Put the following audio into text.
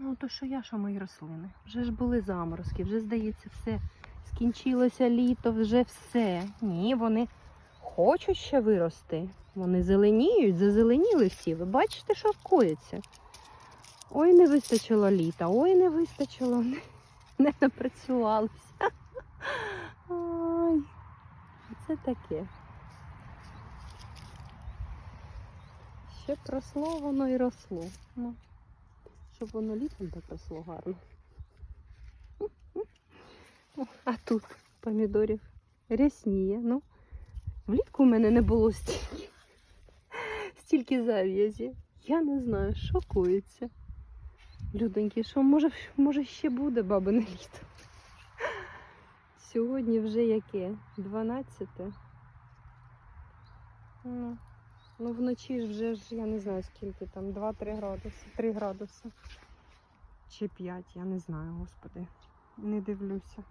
Ну, то що я, що мої рослини? Вже ж були заморозки, вже, здається, все. Скінчилося літо, вже все. Ні, вони хочуть ще вирости. Вони зеленіють, зазеленіли всі. Ви бачите, що коїться? Ой, не вистачило літа, ой, не вистачило, не, не напрацювалися. Ой, це таке. Ще б воно і росло. Ну, щоб воно літом так росло гарно. А тут помідорів рясніє. Ну, влітку в мене не було стільки, стільки зав'язі. Я не знаю, що коїться. Людоньки, що може, може ще буде бабине літо. Сьогодні вже яке? 12. Ну, ну вночі вже ж я не знаю скільки там, 2-3 градуси, 3 градуси. Чи 5, я не знаю, господи. Не дивлюся.